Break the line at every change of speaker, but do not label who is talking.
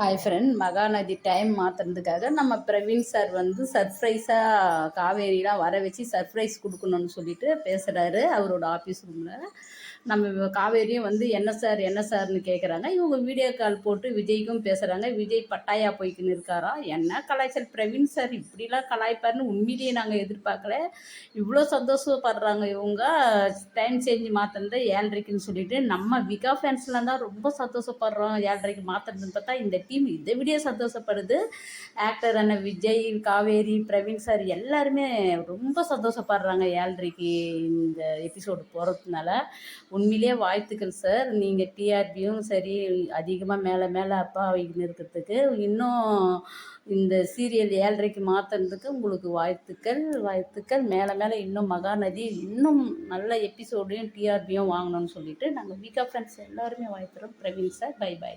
Hi friend Mahanadi time மாற்றுறதுக்காக நம்ம Praveen sir வந்து சர்ப்ரைஸாக காவேரியெலாம் வர வச்சு சர்ப்ரைஸ் கொடுக்கணும்னு சொல்லிட்டு பேசுகிறாரு அவரோட ஆஃபீஸ் ரூமில் நம்ம காவேரியும் வந்து என்ன சார் என்ன சார்னு கேட்குறாங்க இவங்க வீடியோ கால் போட்டு விஜய்க்கும் பேசுகிறாங்க விஜய் பட்டாயா போய்க்குன்னு இருக்காராம் என்ன கலாய்ச்சல் பிரவீன் சார் இப்படிலாம் கலாய்ப்பாருன்னு உண்மையிலேயே நாங்கள் எதிர்பார்க்கல. இவ்வளோ சந்தோஷப்படுறாங்க இவங்க. டைம் சேஞ்ச் மாற்றுறது ஏழரைக்குன்னு சொல்லிட்டு நம்ம விகா ஃபேன்ஸ்லாம் தான் ரொம்ப சந்தோஷப்படுறோம். ஏழரைக்கு மாற்றுறதுன்னு பார்த்தா இந்த டீம் இதை விட சந்தோஷப்படுது. ஆக்டர் அண்ணன் விஜய் காவேரி பிரவீன் சார் எல்லாருமே ரொம்ப சந்தோஷப்படுறாங்க ஏழ்ரைக்கு இந்த எபிசோடு போகிறதுனால உண்மையிலேயே வாழ்த்துக்கள் சார் நீங்கள் டிஆர்பியும் சரி அதிகமாக மேலே மேலே அப்பா வைக்கணும் இருக்கிறதுக்கு. இன்னும் இந்த சீரியல் ஏழரைக்கு மாற்றுறதுக்கு உங்களுக்கு வாழ்த்துக்கள் வாழ்த்துக்கள். மேலே மேலே இன்னும் மகாநதி இன்னும் நல்ல எபிசோடையும் டிஆர்பியும் வாங்கணும்னு சொல்லிட்டு நாங்கள் வீக்கா ஃப்ரெண்ட்ஸ் எல்லாருமே வாழ்த்துறோம். Praveen sir bye bye